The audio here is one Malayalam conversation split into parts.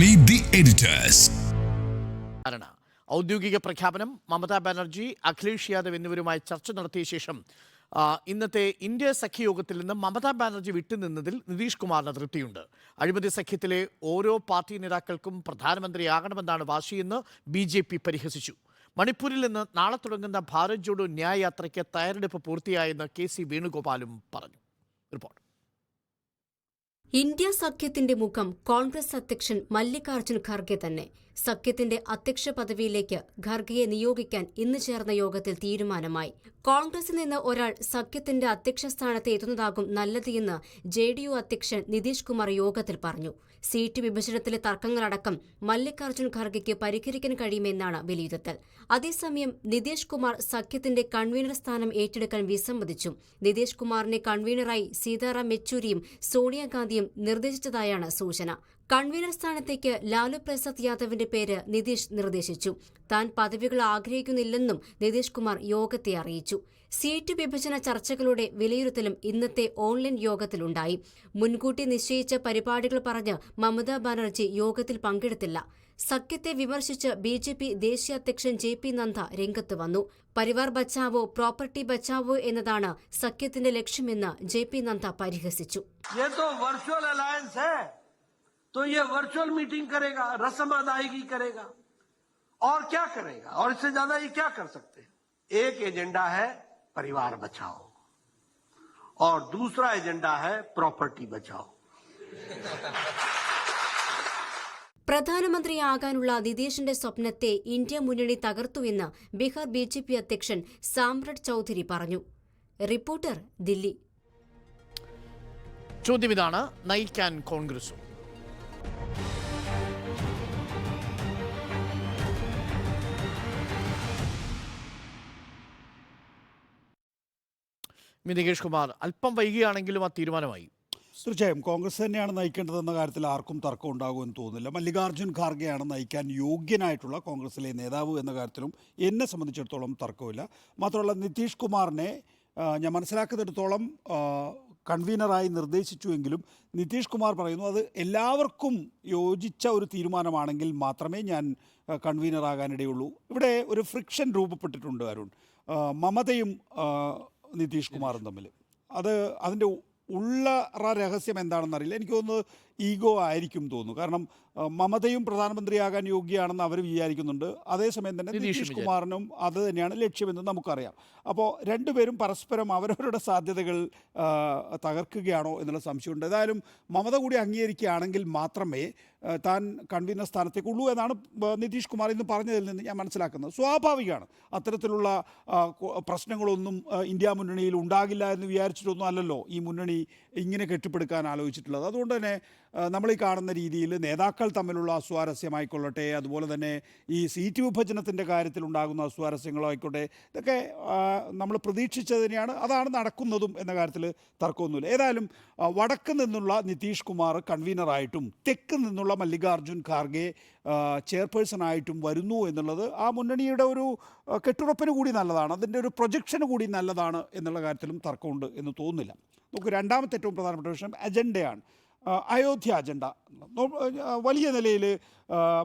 Meet ദി എഡിറ്റേഴ്സ് ഔദ്യോഗിക പ്രഖ്യാപനം മമതാ ബാനർജി അഖിലേഷ് യാദവ് എന്നിവരുമായി ചർച്ച നടത്തിയ ശേഷം ഇന്നത്തെ ഇന്ത്യ സഖ്യയോഗത്തിൽ നിന്ന് മമതാ ബാനർജി വിട്ടുനിന്നതിൽ നിതീഷ് കുമാറിന് തൃപ്തിയുണ്ട് അഴിമതി സഖ്യത്തിലെ ഓരോ പാർട്ടി നേതാക്കൾക്കും പ്രധാനമന്ത്രിയാകണമെന്നാണ് വാശിയെന്ന് ബി ജെ പി പരിഹസിച്ചു. മണിപ്പൂരിൽ നിന്ന് നാളെ തുടങ്ങുന്ന ഭാരത് ജോഡോ ന്യായ യാത്രയ്ക്ക് തയ്യാറെടുപ്പ് പൂർത്തിയായെന്ന് കെ സി വേണുഗോപാലും പറഞ്ഞു. റിപ്പോർട്ട്. ഇന്ത്യ സഖ്യത്തിന്റെ മുഖം കോൺഗ്രസ് അധ്യക്ഷൻ മല്ലികാർജുൻ ഖർഗെ തന്നെ. സഖ്യത്തിന്റെ അധ്യക്ഷ പദവിയിലേക്ക് ഖർഗെയെ നിയോഗിക്കാൻ ഇന്ന് ചേർന്ന യോഗത്തിൽ തീരുമാനമായി. കോൺഗ്രസിൽ നിന്ന് ഒരാൾ സഖ്യത്തിന്റെ അധ്യക്ഷ സ്ഥാനത്ത് എത്തുന്നതാകും നല്ലത് എന്ന് ജെ ഡി യു അധ്യക്ഷൻ നിതീഷ് കുമാർ യോഗത്തിൽ പറഞ്ഞു. സീറ്റ് വിഭജനത്തിലെ തർക്കങ്ങളടക്കം മല്ലികാർജുൻ ഖാർഗെക്ക് പരിഹരിക്കാൻ കഴിയുമെന്നാണ് വിലയിരുത്തൽ. അതേസമയം നിതീഷ് കുമാർ സഖ്യത്തിന്റെ കൺവീനർ സ്ഥാനം ഏറ്റെടുക്കാൻ വിസമ്മതിച്ചു. നിതീഷ് കുമാറിനെ കൺവീനറായി സീതാറാം യെച്ചൂരിയും സോണിയാഗാന്ധിയും നിർദ്ദേശിച്ചതായാണ് സൂചന. കൺവീനർ സ്ഥാനത്തേക്ക് ലാലു പ്രസാദ് യാദവിന്റെ പേര് നിതീഷ് നിർദ്ദേശിച്ചു. താൻ പദവികൾ ആഗ്രഹിക്കുന്നില്ലെന്നും നിതീഷ് കുമാർ യോഗത്തെ അറിയിച്ചു. സീറ്റ് വിഭജന ചർച്ചകളുടെ വിലയിരുത്തലും ഇന്നത്തെ ഓൺലൈൻ യോഗത്തിലുണ്ടായി. മുൻകൂട്ടി നിശ്ചയിച്ച പരിപാടികൾ പറഞ്ഞ് മമതാ ബാനർജി യോഗത്തിൽ പങ്കെടുത്തില്ല. സഖ്യത്തെ വിമർശിച്ച് ബി ജെ പി ദേശീയ അധ്യക്ഷൻ ജെ പി നദ്ദ രംഗത്ത് വന്നു. പരിവാർ ബച്ചാവോ പ്രോപ്പർട്ടി ബച്ചാവോ എന്നതാണ് സഖ്യത്തിന്റെ ലക്ഷ്യമെന്ന് ജെ പി നദ്ദ പരിഹസിച്ചു. तो वर्चुअल अलायंस है तो ये वर्चुअल मीटिंग करेगा रस्म अदायगी करेगा और क्या करेगा और इससे ज्यादा ये क्या कर सकते हैं एक एजेंडा है परिवार बचाओ और दूसरा एजेंडा है प्रॉपर्टी बचाओ പ്രധാനമന്ത്രിയാകാനുള്ള നിതീഷിന്റെ സ്വപ്നത്തെ ഇന്ത്യ മുന്നണി തകർത്തുവെന്ന് ബീഹാർ ബി ജെ പി അധ്യക്ഷൻ സാമ്രഡ് ചൌധരി പറഞ്ഞു റിപ്പോർട്ടർ ദില്ലി ചോദ്യം ഇതാണ് നയിക്കാൻ കോൺഗ്രസും മി. നികേഷ് കുമാർ അല്പം വൈകിയാണെങ്കിലും ആ തീരുമാനമായി. തീർച്ചയായും കോൺഗ്രസ് തന്നെയാണ് നയിക്കേണ്ടതെന്ന കാര്യത്തിൽ ആർക്കും തർക്കം ഉണ്ടാകുമെന്ന് തോന്നുന്നില്ല. മല്ലികാർജുൻ ഖാർഗെയാണ് നയിക്കാൻ യോഗ്യനായിട്ടുള്ള കോൺഗ്രസിലെ നേതാവ് എന്ന കാര്യത്തിലും എന്നെ സംബന്ധിച്ചിടത്തോളം തർക്കമില്ല. മാത്രമല്ല നിതീഷ് കുമാറിനെ ഞാൻ മനസ്സിലാക്കുന്നിടത്തോളം കൺവീനറായി നിർദ്ദേശിച്ചുവെങ്കിലും നിതീഷ് കുമാർ പറയുന്നു അത് എല്ലാവർക്കും യോജിച്ച ഒരു തീരുമാനമാണെങ്കിൽ മാത്രമേ ഞാൻ കൺവീനറാകാനിടയുള്ളൂ. ഇവിടെ ഒരു ഫ്രിക്ഷൻ രൂപപ്പെട്ടിട്ടുണ്ട് അരുൺ. മമതയും നിതീഷ് കുമാറും തമ്മിൽ അത് അതിന്റെ ഉള്ളറ രഹസ്യം എന്താണെന്നറിയില്ല. എനിക്ക് തോന്നുന്നത് ഈഗോ ആയിരിക്കും തോന്നുന്നു. കാരണം മമതയും പ്രധാനമന്ത്രിയാകാൻ യോഗ്യയാണെന്ന് അവർ വിചാരിക്കുന്നുണ്ട്. അതേസമയം തന്നെ നിതീഷും കുമാറിനും അത് തന്നെയാണ് ലക്ഷ്യമെന്ന് നമുക്കറിയാം. അപ്പോൾ രണ്ടുപേരും പരസ്പരം അവരവരുടെ സാധ്യതകൾ തകർക്കുകയാണോ എന്നുള്ള സംശയമുണ്ട്. ഏതായാലും മമത കൂടി അംഗീകരിക്കുകയാണെങ്കിൽ മാത്രമേ താൻ കൺവീനർ സ്ഥാനത്തേക്കുള്ളൂ എന്നാണ് നിതീഷ് കുമാർ ഇന്ന് പറഞ്ഞതിൽ നിന്ന് ഞാൻ മനസ്സിലാക്കുന്നത്. സ്വാഭാവികമാണ്. അത്തരത്തിലുള്ള പ്രശ്നങ്ങളൊന്നും ഇന്ത്യ മുന്നണിയിൽ ഉണ്ടാകില്ല എന്ന് വിചാരിച്ചിട്ടൊന്നും അല്ലല്ലോ ഈ മുന്നണി ഇങ്ങനെ കെട്ടിപ്പടുക്കാൻ ആലോചിച്ചിട്ടുള്ളത്. അതുകൊണ്ട് തന്നെ നമ്മൾ ഈ കാണുന്ന രീതിയിൽ നേതാക്കൾ തമ്മിലുള്ള അസ്വാരസ്യമായിക്കൊള്ളട്ടെ അതുപോലെ തന്നെ ഈ സീറ്റ് വിഭജനത്തിന്റെ കാര്യത്തിൽ ഉണ്ടാകുന്ന അസ്വാരസ്യങ്ങളായിക്കോട്ടെ ഇതൊക്കെ നമ്മൾ പ്രതീക്ഷിച്ചതിനെയാണ് അതാണ് നടക്കുന്നതും എന്ന കാര്യത്തിൽ തർക്കമൊന്നുമില്ല. ഏതായാലും വടക്ക് നിന്നുള്ള നിതീഷ് കുമാർ കൺവീനറായിട്ടും തെക്ക് നിന്നുള്ള മല്ലികാർജുൻ ഖാർഗെ ചെയർപേഴ്സണായിട്ടും വരുന്നു എന്നുള്ളത് ആ മുന്നണിയുടെ ഒരു കെട്ടുറപ്പിന് കൂടി നല്ലതാണ്. അതിന്റെ ഒരു പ്രൊജക്ഷന് കൂടി നല്ലതാണ് എന്നുള്ള കാര്യത്തിലും തർക്കമുണ്ട് എന്ന് തോന്നുന്നില്ല. നമുക്ക് രണ്ടാമത്തെ ഏറ്റവും പ്രധാനപ്പെട്ട വിഷയം അജണ്ടയാണ് അയോധ്യ അജണ്ട. വലിയ നിലയിൽ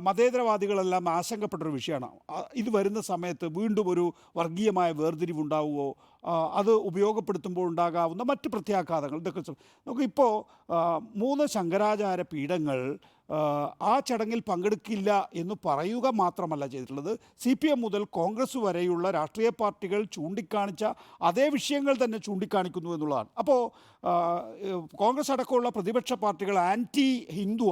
മതേതരവാദികളെല്ലാം ആശങ്കപ്പെട്ടൊരു വിഷയമാണ്. ഇത് വരുന്ന സമയത്ത് വീണ്ടും ഒരു വർഗീയമായ വേർതിരിവുണ്ടാവുമോ അത് ഉപയോഗപ്പെടുത്തുമ്പോൾ ഉണ്ടാകാവുന്ന മറ്റ് പ്രത്യാഘാതങ്ങൾ ഇതൊക്കെ നമുക്കിപ്പോൾ മൂന്ന് ശങ്കരാചാര പീഠങ്ങൾ ആ, ചടങ്ങിൽ പങ്കെടുക്കില്ല എന്ന് പറയുക മാത്രമല്ല ചെയ്തിട്ടുള്ളത്. സി പി എം മുതൽ കോൺഗ്രസ് വരെയുള്ള രാഷ്ട്രീയ പാർട്ടികൾ ചൂണ്ടിക്കാണിച്ച അതേ വിഷയങ്ങൾ തന്നെ ചൂണ്ടിക്കാണിക്കുന്നു എന്നുള്ളതാണ്. അപ്പോൾ കോൺഗ്രസ് അടക്കമുള്ള പ്രതിപക്ഷ പാർട്ടികൾ ആന്റി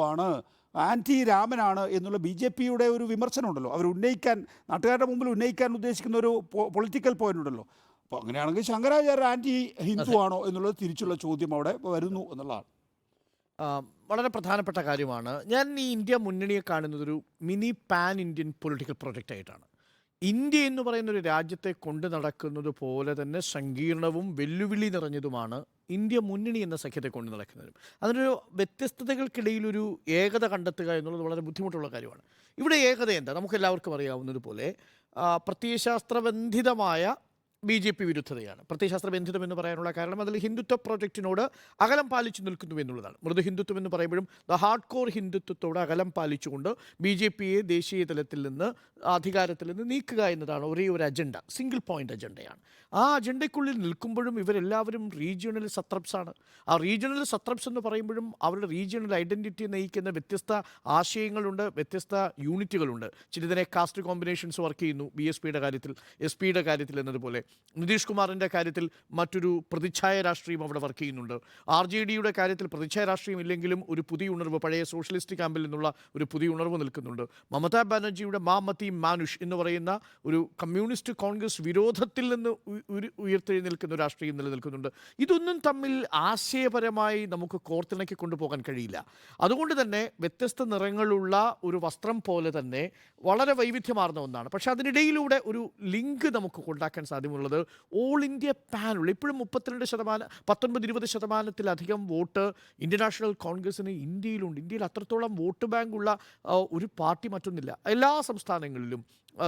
ആണ് ആന്റി രാമനാണ് എന്നുള്ള ബി ജെ പിയുടെ ഒരു വിമർശനമുണ്ടല്ലോ അവർ ഉന്നയിക്കാൻ നാട്ടുകാരുടെ മുമ്പിൽ ഉന്നയിക്കാൻ ഉദ്ദേശിക്കുന്ന ഒരു പൊളിറ്റിക്കൽ പോയിന്റ് ഉണ്ടല്ലോ. അപ്പോൾ അങ്ങനെയാണെങ്കിൽ ശങ്കരാചാര്യ ആന്റി ഹിന്ദു ആണോ എന്നുള്ളത് തിരിച്ചുള്ള ചോദ്യം അവിടെ വരുന്നു എന്നുള്ളതാണ്. വളരെ പ്രധാനപ്പെട്ട കാര്യമാണ്. ഞാൻ ഈ ഇന്ത്യ മുന്നണിയെ കാണുന്നതൊരു mini pan Indian political project ആയിട്ടാണ്. ഇന്ത്യ എന്ന് പറയുന്ന ഒരു രാജ്യത്തെ കൊണ്ടു നടക്കുന്നത് പോലെ തന്നെ സങ്കീർണവും വെല്ലുവിളി നിറഞ്ഞതുമാണ് ഇന്ത്യ മുന്നണി എന്ന സഖ്യത്തെ കൊണ്ട് നടക്കുന്നതും. അതിനൊരു വ്യത്യസ്തതകൾക്കിടയിലൊരു ഏകത കണ്ടെത്തുക എന്നുള്ളത് വളരെ ബുദ്ധിമുട്ടുള്ള കാര്യമാണ്. ഇവിടെ ഏകത എന്താ? നമുക്ക് എല്ലാവർക്കും അറിയാവുന്നതുപോലെ പ്രത്യയശാസ്ത്രബന്ധിതമായ ബി ജെ പി വിരുദ്ധതയാണ്. പ്രത്യയശാസ്ത്ര ബന്ധിതം എന്ന് പറയാനുള്ള കാരണം അതിൽ ഹിന്ദുത്വ പ്രോജക്റ്റിനോട് അകലം പാലിച്ചു നിൽക്കുന്നു എന്നുള്ളതാണ്. മൃദു ഹിന്ദുത്വം എന്ന് പറയുമ്പോഴും ദ ഹാർഡ് കോർ ഹിന്ദുത്വത്തോട് അകലം പാലിച്ചുകൊണ്ട് ബി ജെ പിയെ ദേശീയ തലത്തിൽ നിന്ന് അധികാരത്തിൽ നിന്ന് നീക്കുക എന്നതാണ് ഒരേ ഒരു അജണ്ട സിംഗിൾ പോയിന്റ് അജണ്ടയാണ്. ആ അജണ്ടയ്ക്കുള്ളിൽ നിൽക്കുമ്പോഴും ഇവരെല്ലാവരും റീജിയണൽ സത്രപ്സ് ആണ്. ആ റീജിയണൽ സത്രപ്സ് എന്ന് പറയുമ്പോഴും അവരുടെ റീജിയണൽ ഐഡന്റിറ്റി നയിക്കുന്ന വ്യത്യസ്ത ആശയങ്ങളുണ്ട് വ്യത്യസ്ത യൂണിറ്റുകളുണ്ട് ചിലതിനെ കാസ്റ്റ് കോമ്പിനേഷൻസ് വർക്ക് ചെയ്യുന്നു ബി എസ് പിയുടെ കാര്യത്തിൽ എസ് പിയുടെ കാര്യത്തിൽ എന്നതുപോലെ. നിതീഷ് കുമാറിന്റെ കാര്യത്തിൽ മറ്റൊരു പ്രതിച്ഛായ രാഷ്ട്രീയം അവിടെ വർക്ക് ചെയ്യുന്നുണ്ട്. ആർ ജെ ഡിയുടെ കാര്യത്തിൽ പ്രതിച്ഛായ രാഷ്ട്രീയം ഇല്ലെങ്കിലും ഒരു പുതിയ ഉണർവ് പഴയ സോഷ്യലിസ്റ്റ് ക്യാമ്പിൽ നിന്നുള്ള ഒരു പുതിയ ഉണർവ് നിൽക്കുന്നുണ്ട്. മമതാ ബാനർജിയുടെ മാമതി മാനുഷ് എന്ന് പറയുന്ന ഒരു കമ്മ്യൂണിസ്റ്റ് കോൺഗ്രസ് വിരോധത്തിൽ നിന്ന് ഉയർത്തെഴുന്നേൽക്കുന്ന രാഷ്ട്രീയം നിലനിൽക്കുന്നുണ്ട്. ഇതൊന്നും തമ്മിൽ ആശയപരമായി നമുക്ക് കോർത്തിണക്കി കൊണ്ടുപോകാൻ കഴിയില്ല. അതുകൊണ്ട് തന്നെ വ്യത്യസ്ത നിറങ്ങളുള്ള ഒരു വസ്ത്രം പോലെ തന്നെ വളരെ വൈവിധ്യമാർന്ന ഒന്നാണ്. പക്ഷേ അതിനിടയിലൂടെ ഒരു ലിങ്ക് നമുക്ക് ഉണ്ടാക്കാൻ സാധ്യമുള്ളത് ഓൾ ഇന്ത്യ പാനുള്ള ഇപ്പോഴും മുപ്പത്തിരണ്ട് ശതമാനം പത്തൊൻപത് ഇരുപത് ശതമാനത്തിലധികം വോട്ട് ഇന്ത്യൻ നാഷണൽ കോൺഗ്രസിന് ഇന്ത്യയിലുണ്ട്. ഇന്ത്യയിൽ അത്രത്തോളം വോട്ട് ബാങ്കുള്ള ഒരു പാർട്ടി മറ്റൊന്നില്ല. എല്ലാ സംസ്ഥാനങ്ങളിലും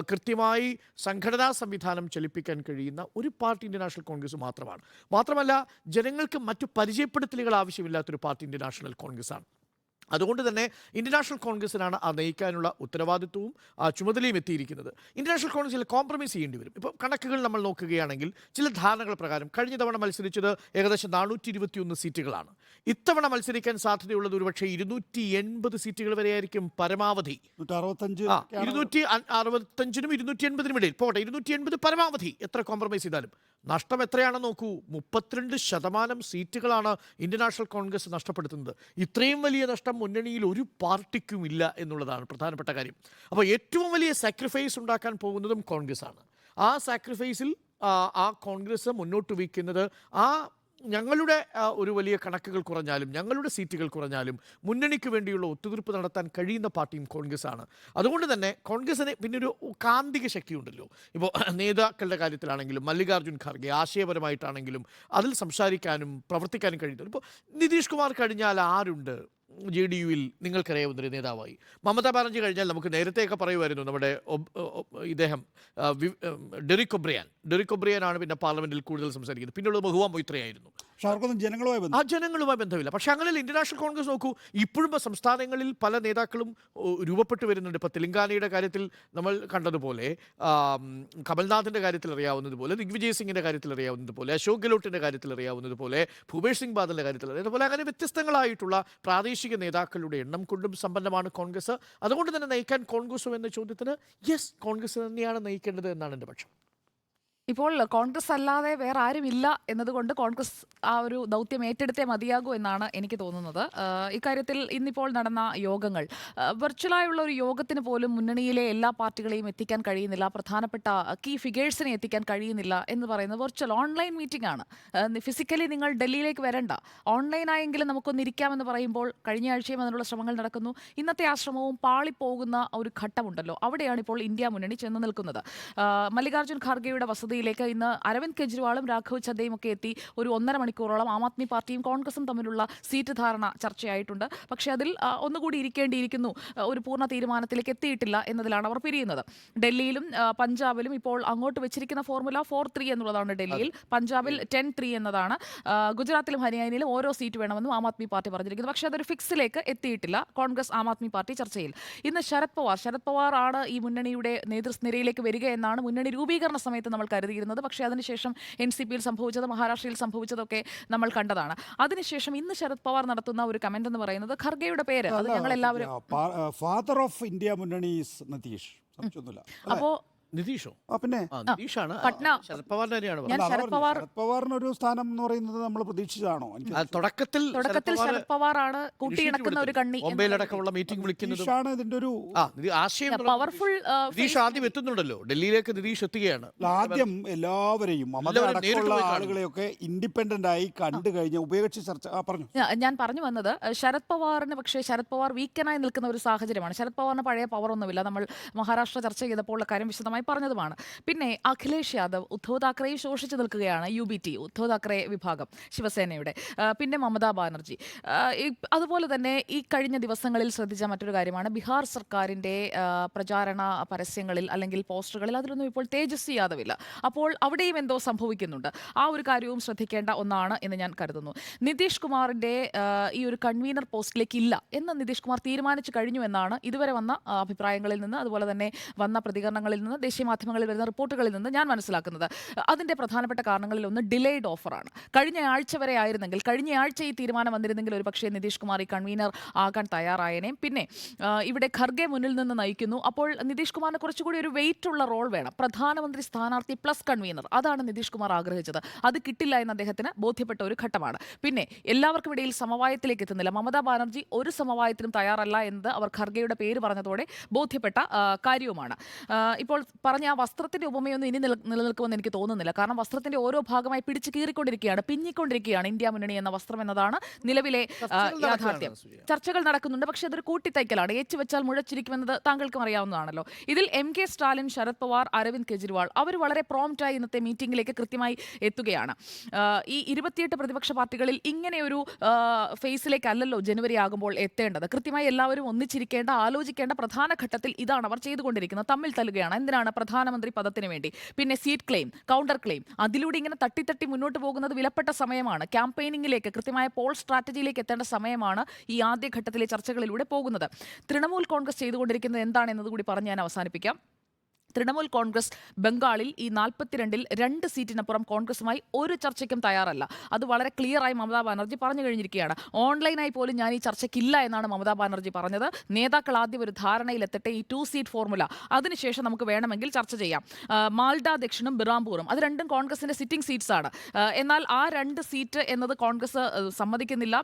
കൃത്യമായി സംഘടനാ സംവിധാനം ചലിപ്പിക്കാൻ കഴിയുന്ന ഒരു പാർട്ടി ഇന്ത്യൻ നാഷണൽ കോൺഗ്രസ് മാത്രമാണ്. മാത്രമല്ല ജനങ്ങൾക്ക് മറ്റു പരിചയപ്പെടുത്തലുകൾ ആവശ്യമില്ലാത്തൊരു പാർട്ടി ഇന്ത്യൻ നാഷണൽ കോൺഗ്രസ് ആണ്. അതുകൊണ്ട് തന്നെ ഇന്ത്യൻ നാഷണൽ കോൺഗ്രസിനാണ് ആ നയിക്കാനുള്ള ഉത്തരവാദിത്വവും ആ ചുമതലയും എത്തിയിരിക്കുന്നത്. ഇന്ത്യൻ നാഷണൽ കോൺഗ്രസിൽ കോംപ്രമൈസ് ചെയ്യേണ്ടി വരും. ഇപ്പോൾ കണക്കുകൾ നമ്മൾ നോക്കുകയാണെങ്കിൽ ചില ധാരണകൾ പ്രകാരം കഴിഞ്ഞ തവണ മത്സരിച്ചത് ഏകദേശം നാനൂറ്റി ഇരുപത്തിയൊന്ന് സീറ്റുകളാണ്. ഇത്തവണ മത്സരിക്കാൻ സാധ്യതയുള്ളത് ഒരുപക്ഷെ ഇരുന്നൂറ്റി എൺപത് സീറ്റുകൾ വരെയായിരിക്കും പരമാവധി. ഇരുന്നൂറ്റി അറുപത്തഞ്ചിനും ഇരുന്നൂറ്റി എൺപതിനും ഇടയിൽ. പോട്ടെ ഇരുന്നൂറ്റി എൺപത് പരമാവധി. എത്ര കോംപ്രമൈസ് ചെയ്താലും. നഷ്ടം എത്രയാണെന്ന് നോക്കൂ. മുപ്പത്തിരണ്ട് ശതമാനം സീറ്റുകളാണ് ഇന്ത്യൻ നാഷണൽ കോൺഗ്രസ് നഷ്ടപ്പെടുത്തുന്നത്. ഇത്രയും വലിയ നഷ്ടം മുന്നണിയിൽ ഒരു പാർട്ടിക്കും ഇല്ല എന്നുള്ളതാണ് പ്രധാനപ്പെട്ട കാര്യം. അപ്പോൾ ഏറ്റവും വലിയ സാക്രിഫൈസ് ഉണ്ടാക്കാൻ പോകുന്നതും കോൺഗ്രസ് ആണ് ആ സാക്രിഫൈസിൽ ആ കോൺഗ്രസ് മുന്നോട്ട് വയ്ക്കുന്നത് ആ ഞങ്ങളുടെ ഒരു വലിയ കണക്കുകൾ കുറഞ്ഞാലും ഞങ്ങളുടെ സീറ്റുകൾ കുറഞ്ഞാലും മുന്നണിക്ക് വേണ്ടിയുള്ള ഒത്തുതീർപ്പ് നടത്താൻ കഴിയുന്ന പാർട്ടിയും കോൺഗ്രസ് ആണ് അതുകൊണ്ട് തന്നെ കോൺഗ്രസിന് പിന്നെ ഒരു കാന്തിക ശക്തിയുണ്ടല്ലോ. ഇപ്പോൾ നേതാക്കളുടെ കാര്യത്തിലാണെങ്കിലും മല്ലികാർജുൻ ഖാർഗെ ആശയപരമായിട്ടാണെങ്കിലും അതിൽ സംസാരിക്കാനും പ്രവർത്തിക്കാനും കഴിയുന്നു ഇപ്പോൾ നിതീഷ് കുമാർ കഴിഞ്ഞാൽ ആരുണ്ട്? ജെ ഡി യുവിൽ നിങ്ങൾക്കറിയാവുന്ന ഒരു നേതാവായി. മമതാ ബാനർജി കഴിഞ്ഞാൽ നമുക്ക് നേരത്തെയൊക്കെ പറയുമായിരുന്നു നമ്മുടെ ഇദ്ദേഹം ഡെറിക് ഒബ്രിയാൻ. ഡെറിക് ഒബ്രിയാനാണ് പിന്നെ പാർലമെന്റിൽ കൂടുതൽ സംസാരിക്കുന്നത്. പിന്നെയുള്ളത് ബഹുവ മൊയ്ത്രയായിരുന്നു. ജനങ്ങളുമായി ആ ജനങ്ങളുമായി ബന്ധമില്ല. പക്ഷേ അങ്ങനെ ഇന്റർനാഷണൽ നാഷണൽ കോൺഗ്രസ് നോക്കൂ ഇപ്പോഴും ഇപ്പൊ സംസ്ഥാനങ്ങളിൽ പല നേതാക്കളും രൂപപ്പെട്ടു വരുന്നുണ്ട്. ഇപ്പോൾ തെലങ്കാനയുടെ കാര്യത്തിൽ നമ്മൾ കണ്ടതുപോലെ കമൽനാഥിന്റെ കാര്യത്തിൽ അറിയാവുന്നതുപോലെ ദിഗ്വിജയ് സിംഗിന്റെ കാര്യത്തിൽ അറിയാവുന്നതുപോലെ അശോക് ഗെഹ്ലോട്ടിന്റെ കാര്യത്തിൽ അറിയാവുന്നതുപോലെ ഭൂപേഷ് സിംഗ് ബാദലിന്റെ കാര്യത്തിൽ അറിയാവുന്നതുപോലെ അങ്ങനെ വ്യത്യസ്തങ്ങളായിട്ടുള്ള പ്രാദേശിക നേതാക്കളുടെ എണ്ണം കൊണ്ടും സമ്പന്നമാണ് കോൺഗ്രസ്. അതുകൊണ്ട് തന്നെ നയിക്കാൻ കോൺഗ്രസ് എന്ന ചോദ്യത്തിന് യെസ് കോൺഗ്രസ് തന്നെയാണ് നയിക്കേണ്ടത് എന്നാണ് എന്റെ പക്ഷം. ഇപ്പോൾ കോൺഗ്രസ് അല്ലാതെ വേറെ ആരുമില്ല എന്നതുകൊണ്ട് കോൺഗ്രസ് ആ ഒരു ദൗത്യം ഏറ്റെടുത്തേ മതിയാകൂ എന്നാണ് എനിക്ക് തോന്നുന്നത്. ഇക്കാര്യത്തിൽ ഇന്നിപ്പോൾ നടന്ന യോഗങ്ങൾ വെർച്വലായുള്ള ഒരു യോഗത്തിന് പോലും മുന്നണിയിലെ എല്ലാ പാർട്ടികളെയും എത്തിക്കാൻ കഴിയുന്നില്ല പ്രധാനപ്പെട്ട കീ ഫിഗേഴ്സിനെ എത്തിക്കാൻ കഴിയുന്നില്ല എന്ന് പറയുന്നത് വെർച്വൽ ഓൺലൈൻ മീറ്റിംഗ് ആണ്. ഫിസിക്കലി നിങ്ങൾ ഡൽഹിയിലേക്ക് വരണ്ട. ഓൺലൈനായെങ്കിലും നമുക്കൊന്ന് ഇരിക്കാമെന്ന് പറയുമ്പോൾ കഴിഞ്ഞ ആഴ്ചയും അതിനുള്ള ശ്രമങ്ങൾ നടക്കുന്നു. ഇന്നത്തെ ആ ശ്രമവും പാളിപ്പോകുന്ന ഒരു ഘട്ടമുണ്ടല്ലോ. അവിടെയാണ് ഇപ്പോൾ ഇന്ത്യ മുന്നണി ചെന്ന് നിൽക്കുന്നത്. മല്ലികാർജുൻ ഖാർഗെയുടെ വസതിയിലേക്ക് ഇന്ന് അരവിന്ദ് കെജ്രിവാളും രാഘവ് ചദ്ദയും ഒക്കെ എത്തി ഒരു ഒന്നര മണിക്കൂറോളം ആം ആദ്മി പാർട്ടിയും കോൺഗ്രസും തമ്മിലുള്ള സീറ്റ് ധാരണ ചർച്ചയായിട്ടുണ്ട്. പക്ഷേ അതിൽ ഒന്നുകൂടി ഇരിക്കേണ്ടിയിരിക്കുന്നു. ഒരു പൂർണ തീരുമാനത്തിലേക്ക് എത്തിയിട്ടില്ല എന്നതിലാണ് അവർ പിരിയുന്നത്. ഡൽഹിയിലും പഞ്ചാബിലും ഇപ്പോൾ അങ്ങോട്ട് വെച്ചിരിക്കുന്ന ഫോർമുല ഫോർ ത്രീ എന്നുള്ളതാണ് ഡൽഹിയിൽ. പഞ്ചാബിൽ ടെൻ ത്രീ എന്നതാണ്. ഗുജറാത്തിലും ഹരിയാനയിലും ഓരോ സീറ്റ് വേണമെന്നും ആം ആദ്മി പാർട്ടി പറഞ്ഞിരിക്കുന്നു. പക്ഷേ അതൊരു ഫിക്സിലേക്ക് എത്തിയിട്ടില്ല കോൺഗ്രസ് ആം ആദ്മി പാർട്ടി ചർച്ചയിൽ. ഇന്ന് ശരത് പവാർ ശരത് പവാർ ആണ് ഈ മുന്നണിയുടെ നേതൃനിരയിലേക്ക് വരിക എന്നാണ് മുന്നണി രൂപീകരണ സമയത്ത് നമ്മൾ കരുതിയിരുന്നത്. പക്ഷേ അതിനുശേഷം എൻ സി പിയിൽ സംഭവിച്ചത് മഹാരാഷ്ട്രയിൽ സംഭവിച്ചതൊക്കെ നമ്മൾ കണ്ടതാണ്. അതിനുശേഷം ഇന്ന് ശരത് പവാർ നടത്തുന്ന ഒരു കമന്റ് എന്ന് പറയുന്നത് ഖർഗെയുടെ പേര്. അത് ഞങ്ങൾ എല്ലാവരും ഫാദർ ഓഫ് ഇന്ത്യ മുന്നണി നിതീഷ്? അപ്പോ നിതീഷോ? ആ, പിന്നെ. ആ നിതീഷാണ്. പട്ന. ശരത് പവാറിന്റെ തന്നെയാണ് ഞാൻ അല്ല, ശരത് പവാർ- ശരത് പവാറിന് ഒരു സ്ഥാനം എന്ന് പറയുന്നത് നമ്മൾ പ്രതീക്ഷിച്ചതാണോ? എനിക്ക് ആ, തുടക്കത്തിൽ തുടക്കത്തിൽ ശരത് പവാർ ശരത് പവാർ ആണ് കൂട്ടിയിണക്കുന്ന ഒരു കണ്ണി എന്ന് ബോംബെയിലടക്കമുള്ള മീറ്റിംഗ് വിളിക്കുന്നതും നിതീഷാണ് ഇതിന്റെ ഒരു ആ നിതി- ആശയം തുറന്ന് പവർഫുൾ നിതീഷ് ആദ്യം എത്തുന്നുണ്ടല്ലോ. ഡൽഹിയിലേക്ക് നിതീഷ് എത്തുകയാണ്. അല്ല, ആദ്യം എല്ലാവരെയും മമത നേരിട്ട് അടക്കമുള്ള പോയി കാണും. ആളുകളെയൊക്കെ ഇൻഡിപെൻഡന്റ് ആയി കണ്ടു കഴിഞ്ഞ ഉപയോഗിച്ച് ചർച്ച ആ പറഞ്ഞു. ഞാ- ഞാൻ പറഞ്ഞു വന്നത് അഹ് ശരത് പവാറിന് പക്ഷേ ശരത് പവാർ വീക്കനായി നിൽക്കുന്ന ഒരു സാഹചര്യമാണ്. ശരത് പവാറിന് പഴയ പവർ ഒന്നുമില്ല. നമ്മൾ മഹാരാഷ്ട്ര ചർച്ച ചെയ്തപ്പോൾ ഉള്ള കാര്യം വിശദമായി വ്യക്തമായി പറഞ്ഞതുമാണ്. പിന്നെ അഖിലേഷ് യാദവ് ഉദ്ധവ് താക്കറെയെ ശോഷിച്ചു നിൽക്കുകയാണ് U B T Uddhav Thackeray വിഭാഗം ശിവസേനയുടെ. പിന്നെ മമതാ ബാനർജി. അതുപോലെ തന്നെ ഈ കഴിഞ്ഞ ദിവസങ്ങളിൽ ശ്രദ്ധിച്ച മറ്റൊരു കാര്യമാണ്. ബീഹാർ സർക്കാരിന്റെ പ്രചാരണ പരസ്യങ്ങളിൽ അല്ലെങ്കിൽ പോസ്റ്ററുകളിൽ അതിലൊന്നും ഇപ്പോൾ തേജസ്വി യാദവ് ഇല്ല അപ്പോൾ അവിടെയും എന്തോ സംഭവിക്കുന്നുണ്ട്. ആ ഒരു കാര്യവും ശ്രദ്ധിക്കേണ്ട ഒന്നാണ് എന്ന് ഞാൻ കരുതുന്നു. നിതീഷ് കുമാറിന്റെ ഈ ഒരു കൺവീനർ പോസ്റ്റിലേക്ക് ഇല്ല എന്ന് നിതീഷ് കുമാർ തീരുമാനിച്ചു കഴിഞ്ഞു എന്നാണ് ഇതുവരെ വന്ന അഭിപ്രായങ്ങളിൽ നിന്ന്. അതുപോലെ തന്നെ വന്ന പ്രതികരണങ്ങളിൽ നിന്ന് ദേശീയ മാധ്യമങ്ങളിൽ വരുന്ന റിപ്പോർട്ടുകളിൽ നിന്ന് ഞാൻ മനസ്സിലാക്കുന്നത് അതിന്റെ പ്രധാനപ്പെട്ട കാരണങ്ങളിൽ ഒന്ന് ഡിലേഡ് ഓഫറാണ് കഴിഞ്ഞ ആഴ്ച വരെ ആയിരുന്നെങ്കിൽ കഴിഞ്ഞ ആഴ്ച ഈ തീരുമാനം വന്നിരുന്നെങ്കിൽ ഒരു പക്ഷേ നിതീഷ് കുമാർ ഈ കൺവീനർ ആകാൻ തയ്യാറായനെ. പിന്നെ ഇവിടെ ഖർഗെ മുന്നിൽ നിന്ന് നയിക്കുന്നു. അപ്പോൾ നിതീഷ് കുമാറിന് കുറച്ചുകൂടി ഒരു വെയിറ്റ് ഉള്ള റോൾ വേണം. പ്രധാനമന്ത്രി സ്ഥാനാർത്ഥി പ്ലസ് കൺവീനർ അതാണ് നിതീഷ് കുമാർ ആഗ്രഹിച്ചത്. അത് കിട്ടില്ല എന്ന് അദ്ദേഹത്തിന് ബോധ്യപ്പെട്ട ഒരു ഘട്ടമാണ്. പിന്നെ എല്ലാവർക്കും ഇടയിൽ സമവായത്തിലേക്ക് എത്തുന്നില്ല. മമതാ ബാനർജി ഒരു സമവായത്തിനും തയ്യാറല്ല എന്നത് അവർ ഖർഗെയുടെ പേര് പറഞ്ഞതോടെ ബോധ്യപ്പെട്ട കാര്യവുമാണ്. ഇപ്പോൾ പറഞ്ഞ ആ വസ്ത്രത്തിന്റെ ഉപമയൊന്നും ഇനി നില- നിലനിൽക്കുമെന്ന് എനിക്ക് തോന്നുന്നില്ല. കാരണം വസ്ത്രത്തിന്റെ ഓരോ ഭാഗമായി പിടിച്ചു കീറിക്കൊണ്ടിരിക്കുകയാണ് പിഞ്ഞിക്കൊണ്ടിരിക്കുകയാണ് ഇന്ത്യ മുന്നണി എന്ന വസ്ത്രം എന്നതാണ് നിലവിലെ യാഥാർത്ഥ്യം. ചർച്ചകൾ നടക്കുന്നുണ്ട് പക്ഷേ അതൊരു കൂട്ടിത്തയ്ക്കലാണ്. ഏച്ചു വെച്ചാൽ മുഴച്ചിരിക്കുമെന്നത് താങ്കൾക്കും അറിയാവുന്നതാണല്ലോ. ഇതിൽ എം കെ സ്റ്റാലിൻ ശരത് പവാർ അരവിന്ദ് കെജ്രിവാൾ അവർ വളരെ പ്രോംപ്റ്റായി ഇന്നത്തെ മീറ്റിംഗിലേക്ക് കൃത്യമായി എത്തുകയാണ്. ഈ ഇരുപത്തിയെട്ട് പ്രതിപക്ഷ പാർട്ടികളിൽ ഇങ്ങനെ ഒരു ഫേസിലേക്കല്ലല്ലോ ജനുവരി ആകുമ്പോൾ എത്തേണ്ടത്. കൃത്യമായി എല്ലാവരും ഒന്നിച്ചിരിക്കേണ്ട ആലോചിക്കേണ്ട പ്രധാന ഘട്ടത്തിൽ ഇതാണ് അവർ ചെയ്തുകൊണ്ടിരിക്കുന്നത്. തമ്മിൽ തല്ലുകയാണ്. എന്തിനാണ് പ്രധാനമന്ത്രി പദത്തിന് വേണ്ടി. പിന്നെ സീറ്റ് ക്ലെയിം കൗണ്ടർ ക്ലെയിം അതിലൂടെ ഇങ്ങനെ തട്ടി തട്ടി മുന്നോട്ട് പോകുന്നത് വിലപ്പെട്ട സമയമാണ്. ക്യാമ്പയിനിങ്ങിലേക്ക് കൃത്യമായ പോൾ സ്ട്രാറ്റജിയിലേക്ക് എത്തേണ്ട സമയമാണ് ഈ ആദ്യഘട്ടത്തിലെ ചർച്ചകളിലൂടെ പോകുന്നത്. തൃണമൂൽ കോൺഗ്രസ് ചെയ്തുകൊണ്ടിരിക്കുന്നത് എന്താണെന്നത് കൂടി പറഞ്ഞ് ഞാൻ അവസാനിപ്പിക്കാം. തൃണമൂൽ കോൺഗ്രസ് ബംഗാളിൽ ഈ നാൽപ്പത്തിരണ്ടിൽ രണ്ട് സീറ്റിനപ്പുറം കോൺഗ്രസുമായി ഒരു ചർച്ചയ്ക്കും തയ്യാറല്ല. അത് വളരെ ക്ലിയറായി മമതാ ബാനർജി പറഞ്ഞു കഴിഞ്ഞിരിക്കുകയാണ്. ഓൺലൈനായി പോലും ഞാൻ ഈ ചർച്ചയ്ക്കില്ല എന്നാണ് മമതാ ബാനർജി പറഞ്ഞത്. നേതാക്കൾ ആദ്യം ഒരു ധാരണയിലെത്തട്ടെ ഈ ടു സീറ്റ് ഫോർമുല അതിനുശേഷം നമുക്ക് വേണമെങ്കിൽ ചർച്ച ചെയ്യാം. മാൽഡ ദക്ഷിണും ബിറാംപൂറും. അത് രണ്ടും കോൺഗ്രസിന്റെ സിറ്റിംഗ് സീറ്റ്സ് ആണ്. എന്നാൽ ആ രണ്ട് സീറ്റ് എന്നത് കോൺഗ്രസ് സമ്മതിക്കുന്നില്ല.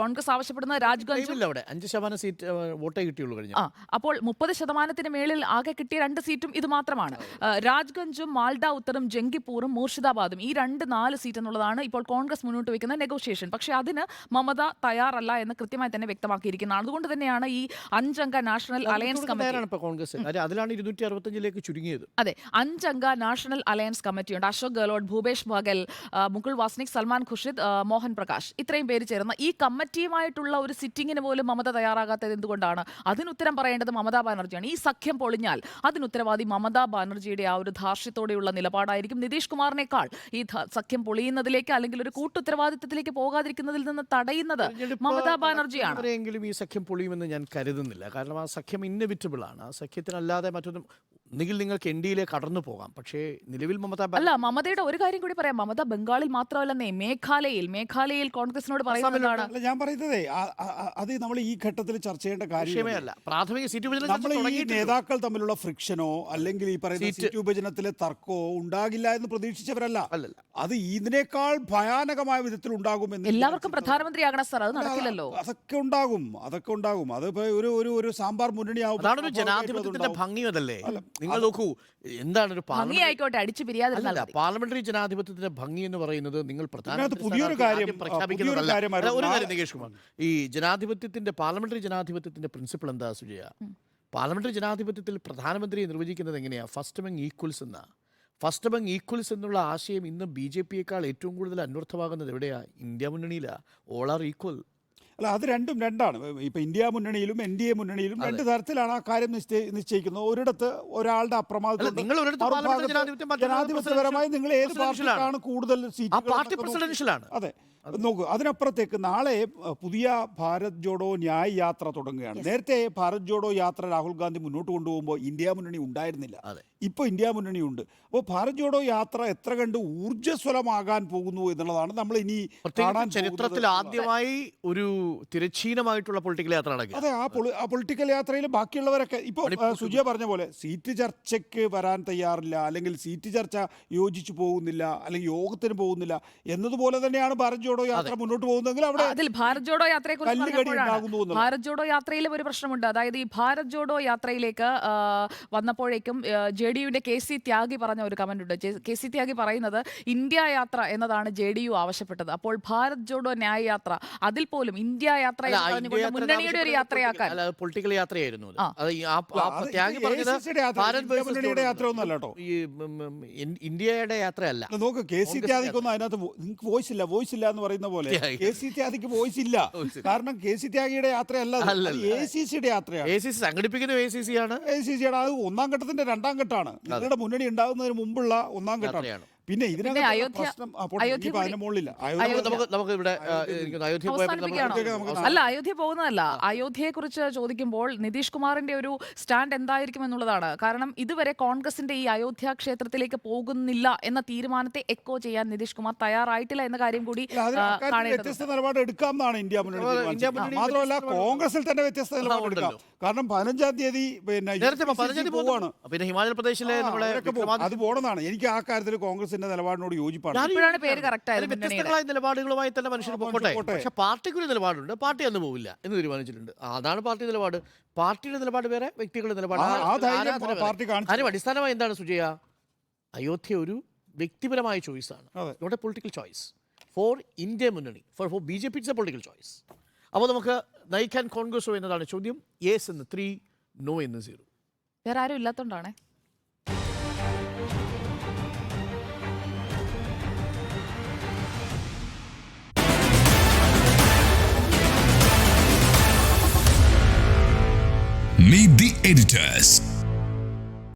കോൺഗ്രസ് ആവശ്യപ്പെടുന്ന രാജ്ഗഞ്ച് അവിടെ. അഞ്ച് ശതമാനം സീറ്റ് വോട്ടേ കിട്ടിയുള്ളൂ കഴിഞ്ഞു അപ്പോൾ മുപ്പത് ശതമാനത്തിന് മേളിൽ ആകെ കിട്ടിയ രണ്ട് സീറ്റും ഇത് മാത്രമാണ്. രാജ്ഗഞ്ചും മാൽഡ ഉത്തറും ജംഗിപ്പൂറും മൂർഷിദാബാദും ഈ രണ്ട് നാല് സീറ്റ് എന്നുള്ളതാണ് ഇപ്പോൾ കോൺഗ്രസ് മുന്നോട്ട് വെക്കുന്ന നെഗോഷിയേഷൻ. പക്ഷേ അതിന് മമത തയ്യാറല്ല എന്ന് കൃത്യമായി തന്നെ വ്യക്തമാക്കിയിരിക്കുന്നതാണ് അതുകൊണ്ട് തന്നെയാണ് ഈ അഞ്ചംഗ നാഷണൽ അലയൻസ് കമ്മിറ്റി കോൺഗ്രസ്. അതിലാണ് ഇരുന്നൂറ്റി അറുപത്തഞ്ചിലേക്ക് ചുരുങ്ങിയത്. അതെ അഞ്ചംഗ നാഷണൽ അലയൻസ് കമ്മിറ്റിയുണ്ട്. അശോക് ഗെഹ്ലോട്ട് ഭൂപേഷ് ബഗൽ മുകുൾ വാസ്നിക് സൽമാൻ ഖുർഷിദ് മോഹൻ പ്രകാശ് ഇത്രയും പേര് ചേർന്ന ഈ കമ്മിറ്റിയുമായിട്ടുള്ള ഒരു സിറ്റിങ്ങിന് പോലും മമത തയ്യാറാകാത്തത് എന്തുകൊണ്ടാണ്? അതിനുത്തരം പറയേണ്ടത് മമതാ ബാനർജിയാണ്. ഈ സഖ്യം പൊളിഞ്ഞാൽ അതിനുത്തരവാദി മമതാ ബാനർജിയുടെ ആ ഒരു ധാർഷ്ട്യത്തോടെയുള്ള നിലപാടായിരിക്കും നിതീഷ് കുമാറിനേക്കാൾ ഈ സഖ്യം പൊളിയുന്നതിലേക്ക് അല്ലെങ്കിൽ ഒരു കൂട്ടുത്തരവാദിത്വത്തിലേക്ക് പോകാതിരിക്കുന്നതിൽ നിന്ന് തടയുന്നത് മമതാ ബാനർജിയാണ്. ഈ സഖ്യം പൊളിയുമെന്ന് ഞാൻ കരുതുന്നില്ല. കാരണം ആ സഖ്യം ഇന്നവിറ്റബിൾ ആണ്. ആ സഖ്യത്തിനല്ലാതെ മറ്റൊന്നും ഒന്നുകിൽ നിങ്ങൾക്ക് എൻ ഡിയിലേക്ക് കടന്നു പോകാം. പക്ഷേ നിലവിൽ മമത അല്ല മമതയുടെ ഒരു കാര്യം കൂടി പറയാം. മമത ബംഗാളിൽ മാത്രമല്ല മേഘാലയയിൽ മേഘാലയിൽ കോൺഗ്രസിനോട് പറയുന്നതാണ് അല്ല ഞാൻ പറയുന്നതേ ആ- ആ- ആ- അത് നമ്മൾ ഈ ഘട്ടത്തിൽ ചർച്ച ചെയ്യേണ്ട വിഷയമേ അല്ല. പ്രാഥമിക സീറ്റ് വിഭജനം ചർച്ച നമ്മൾ ഈ തുടങ്ങിയിട്ടില്ല. നേതാക്കൾ തമ്മിലുള്ള ഫ്രിക്ഷനോ അല്ലെങ്കിൽ ഈ പറയുന്ന സീറ്റ്. സീറ്റ് വിഭജനത്തിലെ തർക്കമോ ഉണ്ടാകില്ല എന്ന് പ്രതീക്ഷിച്ചവരല്ല. അല്ലല്ല. അത് ഇതിനേക്കാൾ ഭയാനകമായ വിധത്തിൽ ഉണ്ടാകുമെന്ന് എല്ലാവർക്കും പ്രധാനമന്ത്രിയാകണം സാർ അത് നടക്കില്ലല്ലോ. അതൊക്കെ ഉണ്ടാകും അതൊക്കെ ഉണ്ടാകും. അത് ഒരു ഒരു ഒരു സാമ്പാർ മുന്നണിയാവും അതാണ് ഒരു ജനാധിപത്യത്തിന്റെ ഭംഗി അതല്ലേ? നിങ്ങൾ നോക്കൂ എന്താണ് ഒരു ഭംഗിയായിക്കോട്ടെ അടിച്ചു പിരിയാതിരുന്നാൽ അല്ല പാർലമെന്ററി ജനാധിപത്യത്തിന്റെ ഭംഗി എന്ന് പറയുന്നത് നിങ്ങൾ പുതിയൊരു കാര്യം, പ്രഖ്യാപിക്കുന്നതല്ല. ഒരു കാര്യം നികേഷ് കുമാർ ഈ ജനാധിപത്യത്തിന്റെ പാർലമെന്ററി ജനാധിപത്യത്തിന്റെ പ്രിൻസിപ്പിൾ എന്താ സുജയ? പാർലമെന്ററി ജനാധിപത്യത്തിൽ പ്രധാനമന്ത്രിയെ നിർവചിക്കുന്നത് എങ്ങനെയാ? ഫസ്റ്റ് അമംഗ് ഈക്വൽസ് എന്നാ. ഫസ്റ്റ് അമംഗ് ഈക്വൽസ് എന്നുള്ള ആശയം ഇന്ന് ബി ജെ പിയേക്കാൾ ഏറ്റവും കൂടുതൽ അന്വർത്ഥമാകുന്നത് എവിടെയാ? ഇന്ത്യ മുന്നണിയിലാ. ഓൾ ആർ ഈക്വൽ അല്ല അത് രണ്ടും രണ്ടാണ്. ഇപ്പൊ ഇന്ത്യ മുന്നണിയിലും എൻ ഡി എ മുന്നണിയിലും രണ്ട് തരത്തിലാണ് ആ കാര്യം നിശ്ചയി- നിശ്ചയിക്കുന്നത്. ഒരിടത്ത് ഒരാളുടെ അപ്രമാദം ജനാധിപത്യപരമായി നിങ്ങൾ ഏത് പാർട്ടിയിലാണ് കൂടുതൽ സീറ്റ് അതെ. നോക്കൂ അതിനപ്പുറത്തേക്ക് നാളെ പുതിയ ഭാരത് ജോഡോ ന്യായ് യാത്ര തുടങ്ങുകയാണ്. നേരത്തെ ഭാരത് ജോഡോ യാത്ര രാഹുൽ ഗാന്ധി മുന്നോട്ട് കൊണ്ടുപോകുമ്പോൾ ഇന്ത്യ മുന്നണി ഉണ്ടായിരുന്നില്ല. ഇപ്പോൾ ഇന്ത്യ മുന്നണി ഉണ്ട്. അപ്പോൾ ഭാരത് ജോഡോ യാത്ര എത്ര കണ്ട് ഊർജസ്വലമാകാൻ പോകുന്നു എന്നുള്ളതാണ് നമ്മൾ ഇനി കാണാൻ ചരിത്രത്തിൽ ആദ്യമായി ഒരു തിരശ്ചീനമായിട്ടുള്ള പൊളിറ്റിക്കൽ യാത്ര നടക്കുക. അതെ ആ പൊളിറ്റിക്കൽ യാത്രയിൽ ബാക്കിയുള്ളവരൊക്കെ ഇപ്പോൾ സുജിയ പറഞ്ഞ പോലെ സീറ്റ് ചർച്ചയ്ക്ക് വരാൻ തയ്യാറില്ല അല്ലെങ്കിൽ സീറ്റ് ചർച്ച യോജിച്ചു പോകുന്നില്ല അല്ലെങ്കിൽ യോഗത്തിന് പോകുന്നില്ല എന്നതുപോലെ തന്നെയാണ് ഭാരത് ജോഡോ ജോഡോ യാത്ര മുന്നോട്ട് പോകുന്നെങ്കിൽ അവിടെ അതിൽ ഭാരത് ജോഡോ യാത്രയെ കുറിച്ച് ഭാരത് ജോഡോ യാത്രയിലും ഒരു പ്രശ്നമുണ്ട്. അതായത് ഈ ഭാരത് ജോഡോ യാത്രയിലേക്ക് വന്നപ്പോഴേക്കും ജെ ഡി യുവിന്റെ കെ സി ത്യാഗി പറഞ്ഞ ഒരു കമന്റ് ഉണ്ട്. കെ സി ത്യാഗി പറയുന്നത് ഇന്ത്യ യാത്ര എന്നതാണ് ജെ ഡി യു ആവശ്യപ്പെട്ടത്. അപ്പോൾ ഭാരത് ജോഡോ ന്യായ യാത്ര അതിൽ പോലും ഇന്ത്യ യാത്ര മുന്നണിയുടെ ഒരു യാത്രയാക്കാൻ. പൊളിറ്റിക്കൽ- യാത്രയായിരുന്നു ത്യാഗി പറഞ്ഞത് ഭാരത് ഇന്ത്യ versus യാത്ര ഒന്നുമല്ല കേട്ടോ. ഈ ഇന്ത്യയുടെ യാത്രയല്ല. നോക്ക് കെ സി ത്യാഗിക്കൊന്നും അതിനകത്ത് വോയിസ് ഇല്ല വോയിസ് ഇല്ല എന്ന് പറയുന്ന പോലെ. കെ സി ത്യാഗിക്ക് വോയിസ് ഇല്ല. കാരണം കെ സി ത്യാഗിയുടെ യാത്രയല്ല. എ സി സിയുടെ യാത്രയാണ്. A C C A C C ആണ്? എ സി സിയുടെ അത് ഒന്നാം ഘട്ടത്തിന്റെ രണ്ടാം ഘട്ടമാണ്. നിങ്ങളുടെ മുന്നണി ഉണ്ടാകുന്നതിന് മുമ്പുള്ള ഒന്നാം ഘട്ടമാണ്. പിന്നെ ഇതിനകത്ത് പ്രശ്നം മുകളിലില്ല. നമുക്ക് അയോധ്യ നമുക്ക് നമുക്ക് ഇവിടെ അയോധ്യ അല്ല അയോധ്യ പോകുന്നതല്ല. അയോധ്യയെ കുറിച്ച് ചോദിക്കുമ്പോൾ നിതീഷ് കുമാറിന്റെ ഒരു സ്റ്റാൻഡ് എന്തായിരിക്കും എന്നുള്ളതാണ്. കാരണം ഇതുവരെ കോൺഗ്രസിന്റെ ഈ അയോധ്യ ക്ഷേത്രത്തിലേക്ക് പോകുന്നില്ല എന്ന തീരുമാനത്തെ എക്കോ ചെയ്യാൻ നിതീഷ് കുമാർ തയ്യാറായിട്ടില്ല എന്ന കാര്യം കൂടി വ്യത്യസ്ത നിലപാട് ഇന്ത്യ മുന്നണി ഇന്ത്യ മുന്നണി മാത്രമല്ല കോൺഗ്രസിൽ തന്നെ വ്യത്യസ്ത നിലപാട് എടുക്കാം. കാരണം പതിനഞ്ചാം തീയതി പിന്നെ പോവാണ്. പിന്നെ ഹിമാചൽ പ്രദേശിലെ അത് പോണെന്നാണ് എനിക്ക് ആ കാര്യത്തിൽ കോൺഗ്രസിന്റെ നിലപാടിനോട് യോജിപ്പാണ്. ഇപ്പോഴാണ് പേര് യോജിക്കുകയാണ്. correct ആയത് അതിന് മുന്നണിയുടെ. വ്യത്യസ്തങ്ങളായ നിലപാടുകളുമായി തന്നെ മനുഷ്യർ പോകട്ടെ പോട്ടെ. പക്ഷെ പാർട്ടിക്ക് ഒരു നിലപാടുണ്ട് പാർട്ടി അന്ന് പോവില്ല എന്ന് തീരുമാനിച്ചിട്ടുണ്ട്. ആ, അതാണ് പാർട്ടി നിലപാട്. പാർട്ടിയുടെ നിലപാട് വേറെ വ്യക്തികളുടെ നിലപാട് ആ- ധൈര്യം വേറെ. പാർട്ടി കാണിച്ചു. അടിസ്ഥാനമായി എന്താണ് സുജയ? അയോധ്യ ഒരു വ്യക്തിപരമായ ചോയ്സ് ആണ്. Not a political choice for India മുന്നണി. For for B J P it's a political choice അപ്പോൾ നമുക്ക് നയിക്കാൻ കോൺഗ്രസോ എന്നതാണ് ചോദ്യം. യെസ് എന്ന് ത്രീ നോ എന്ന് സീറോ വേറെ ആരും ഇല്ലാത്തോണ്ടാണേ. Meet the editors.